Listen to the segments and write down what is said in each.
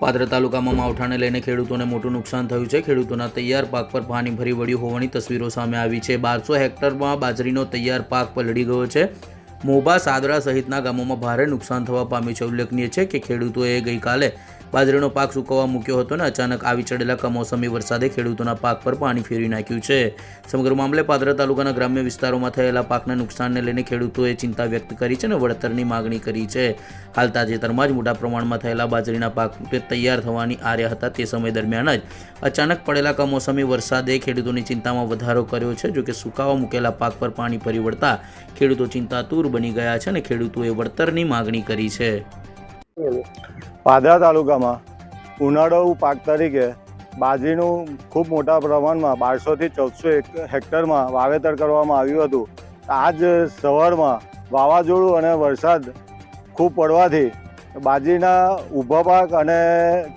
પાદરા તાલુકામાં માવઠાને લઈને ખેડૂતોને મોટું નુકસાન થયું છે. ખેડૂતોના તૈયાર પાક પર પાણી ભરી વળ્યું હોવાની તસવીરો સામે આવી છે. બારસો હેક્ટરમાં બાજરીનો તૈયાર પાક પલળી ગયો છે. મોબા સાદરા સહિતના ગામોમાં ભારે નુકસાન થવા પામ્યું છે. ઉલ્લેખનીય છે કે ખેડૂતોએ ગઈકાલે બાજરીનો પાક સુકવવા મૂક્યો હતો અને અચાનક આવી ચડેલા કમોસમી વરસાદે ખેડૂતોના પાક પર પાણી ફેરવી નાખ્યું છે. સમગ્ર મામલે પાદરા તાલુકાના ગ્રામ્ય વિસ્તારોમાં થયેલા પાકના નુકસાનને લઈને ખેડૂતોએ ચિંતા વ્યક્ત કરી છે અને વળતરની માગણી કરી છે. હાલ તાજેતરમાં જ મોટા પ્રમાણમાં થયેલા બાજરીના પાક તૈયાર થવાની આર્યા હતા તે સમય દરમિયાન જ અચાનક પડેલા કમોસમી વરસાદે ખેડૂતોની ચિંતામાં વધારો કર્યો છે, જોકે સુકાવા મૂકેલા પાક પર પાણી ફરી વળતા ખેડૂતો ચિંતાતુર બની ગયા છે અને ખેડૂતોએ વળતરની માગણી કરી છે. પાદરા તાલુકામાં ઉનાળો પાક તરીકે બાજરીનું ખૂબ મોટા પ્રમાણમાં બારસોથી ચૌદસો હેક્ટરમાં વાવેતર કરવામાં આવ્યું હતું. આજ સવારમાં વાવાઝોડું અને વરસાદ ખૂબ પડવાથી બાજરીના ઊભા પાક અને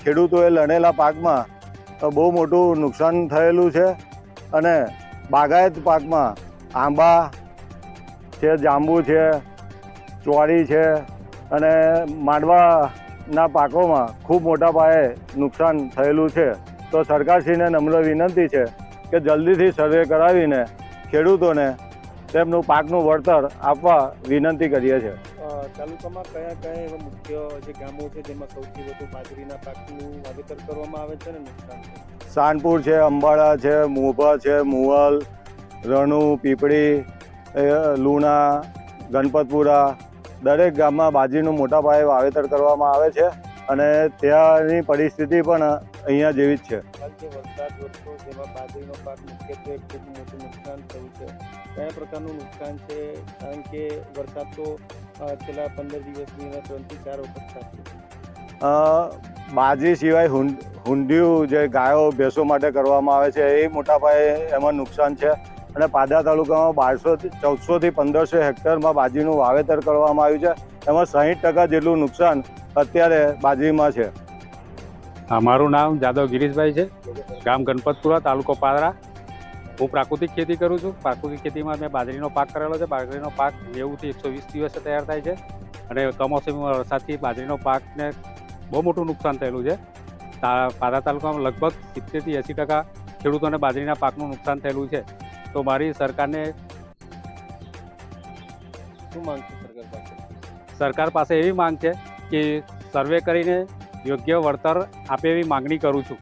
ખેડૂતોએ લણેલા પાકમાં બહુ મોટું નુકસાન થયેલું છે અને બાગાયત પાકમાં આંબા છે, જાંબુ છે ચોરી છે અને માંડવાના પાકોમાં ખૂબ મોટા પાયે નુકસાન થયેલું છે. તો સરકારશ્રીને નમ્ર વિનંતી છે કે જલ્દીથી સર્વે કરાવીને ખેડૂતોને તેમનું પાકનું વળતર આપવા વિનંતી કરીએ છીએ. તાલુકામાં કયા કયા એવા મુખ્ય જે ગામો છે જેમાં સૌથી વધુ બાજરીના પાકનું વાવેતર કરવામાં આવે છે ને નુકસાન સાનપુર છે અંબાડા છે મોભા છે મુવલ રણુ પીપળી એ, લુણા ગણપતપુરા દરેક ગામમાં બાજરીનું મોટા પાયે વાવેતર કરવામાં આવે છે અને ત્યાંની પરિસ્થિતિ પણ અહીંયા જેવી જ છે. કયા પ્રકારનું નુકસાન છે? કારણ કે વરસાદ તો છેલ્લા પંદર દિવસની અંદર ત્રણથી ચાર વખત થશે બાજરી સિવાય હુંડિયું જે ગાયો ભેંસો માટે કરવામાં આવે છે એ મોટા પાયે એમાં નુકસાન છે. અને પાદરા તાલુકામાં બારસો ચૌદસોથી પંદરસો હેક્ટરમાં બાજરીનું વાવેતર કરવામાં આવ્યું છે. એમાં સાહીઠ ટકા જેટલું નુકસાન અત્યારે બાજરીમાં છે. મારું નામ જાદવ ગિરીશભાઈ છે. ગામ ગણપતપુરા, તાલુકો પાદરા. હું પ્રાકૃતિક ખેતી કરું છું. પ્રાકૃતિક ખેતીમાં મેં બાજરીનો પાક કરેલો છે. બાજરીનો પાક નેવુંથી એકસો વીસ દિવસે તૈયાર થાય છે. અને કમોસમી વરસાદથી બાજરીનો પાકને બહુ મોટું નુકસાન થયેલું છે. પાદરા તાલુકામાં લગભગ સિત્તેરથી એંસી ટકા ખેડૂતોને બાજરીના પાકનું નુકસાન થયેલું છે. તો મારી સરકારને શું માંગ છે સરકાર પાસે? સરકાર પાસે એવી માંગ છે કે સર્વે કરીને યોગ્ય વળતર આપે એવી માંગણી કરું છું.